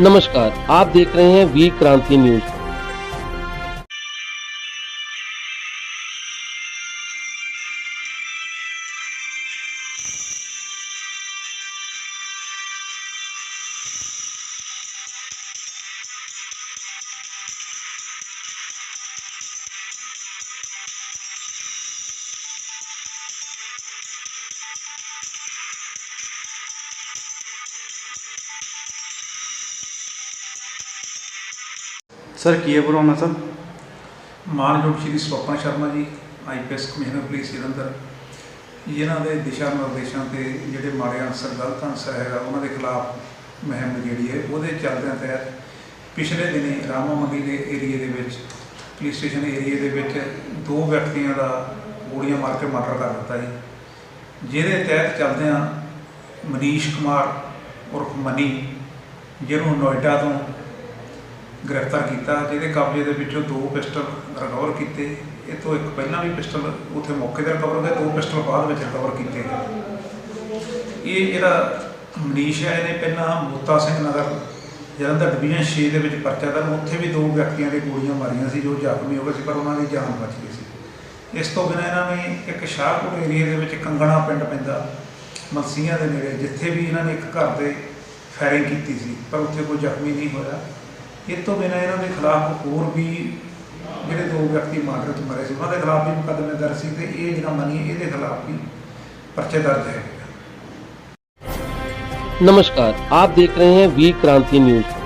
नमस्कार आप देख रहे हैं वी क्रांति न्यूज़। ਸਰ, ਕੀ ਹੈ ਪ੍ਰੋਬਲਮ ਸਰ? ਮਾਨਯੋਗ ਸ਼੍ਰੀ Swapan Sharma ji IPS commissioner police Jalandhar. ਜਿਨ੍ਹਾਂ ਦੇ ਦਿਸ਼ਾ ਨਿਰਦੇਸ਼ਾਂ ਤੇ ਜਿਹੜੇ ਮਾੜੇ ਅਨਸਰ, ਗਲਤ ਅਨਸਰ ਹੈਗਾ, ਉਹਨਾਂ ਦੇ ਖਿਲਾਫ ਮੁਹਿੰਮ ਜਿਹੜੀ ਹੈ, ਉਹਦੇ ਚੱਲਦਿਆਂ ਤਹਿਤ ਪਿਛਲੇ ਦਿਨੀ ਰਾਮਾ ਮੰਡੀ ਦੇ ਏਰੀਏ ਦੇ ਵਿੱਚ, ਪੁਲਿਸ ਸਟੇਸ਼ਨ ਏਰੀਏ ਦੇ ਵਿੱਚ ਦੋ ਵਿਅਕਤੀਆਂ ਦਾ ਗੋਲੀਆਂ ਮਾਰ ਕੇ ਮਰਡਰ ਕਰ ਦਿੱਤਾ ਜੀ। ਜਿਹਦੇ ਤਹਿਤ ਚੱਲਦਿਆਂ ਮਨੀਸ਼ ਕੁਮਾਰ ਉਰਫ ਮਨੀ, ਜਿਹਨੂੰ ਨੋਇਡਾ ਤੋਂ ਗ੍ਰਿਫਤਾਰ ਕੀਤਾ, ਜਿਹਦੇ ਕਬਜ਼ੇ ਦੇ ਵਿੱਚੋਂ ਦੋ ਪਿਸਟਲ ਰਿਕਵਰ ਕੀਤੇ। ਇਹ ਤੋਂ ਇੱਕ ਪਹਿਲਾਂ ਵੀ ਪਿਸਟਲ ਉੱਥੇ ਮੌਕੇ ਤੇ ਰਿਕਵਰ ਹੋਏ ਦੋ ਪਿਸਟਲ ਬਾਅਦ ਵਿੱਚ ਰਿਕਵਰ ਕੀਤੇ। ਗਏ ਇਹ ਜਿਹੜਾ ਮਨੀਸ਼ ਹੈ, ਇਹਨੇ ਪਹਿਲਾਂ ਮੋਤਾ ਸਿੰਘ ਨਗਰ, ਜਲੰਧਰ ਡਿਵੀਜ਼ਨ 6 ਦੇ ਵਿੱਚ ਪਰਚਾ ਦਰਜ। ਉੱਥੇ ਵੀ ਦੋ ਵਿਅਕਤੀਆਂ ਦੇ ਗੋਲੀਆਂ ਮਾਰੀਆਂ ਸੀ, ਜੋ ਜ਼ਖਮੀ ਹੋ ਗਏ ਸੀ, ਪਰ ਉਹਨਾਂ ਦੀ ਜਾਨ ਬਚ ਗਈ ਸੀ। ਇਸ ਤੋਂ ਬਿਨਾਂ ਇਹਨਾਂ ਨੇ ਇੱਕ ਸ਼ਾਹਪੁਰ ਏਰੀਆ ਦੇ ਵਿੱਚ ਕੰਗਣਾ ਪਿੰਡ ਪੈਂਦਾ, ਮਲਸੀਆਂ ਦੇ ਨੇੜੇ, ਜਿੱਥੇ ਵੀ ਇਹਨਾਂ ਨੇ ਇੱਕ ਘਰ ਦੇ ਫਾਇਰਿੰਗ ਕੀਤੀ ਸੀ, ਪਰ ਉੱਥੇ ਕੋਈ ਜ਼ਖਮੀ ਨਹੀਂ ਹੋਇਆ। ਇਹ ਤੋਂ ਬਿਨਾਂ ਇਹਨਾਂ ਦੇ ਖਿਲਾਫ ਹੋਰ ਵੀ ਜਿਹੜੇ ਦੋ ਵਿਅਕਤੀ ਮਾਰਡਰ ਚ ਮਰੇ ਸੀ ਉਹਨਾਂ ਦੇ ਖਿਲਾਫ ਵੀ ਮੁਕੱਦਮੇ ਦਰਜ ਸੀ ਤੇ ਇਹ ਜਿਹੜਾ ਮਨੀ ਇਹਦੇ ਖਿਲਾਫ ਵੀ ਪਰਚੇ ਦਰਜ ਹੈ नमस्कार आप देख रहे हैं वीर क्रांति न्यूज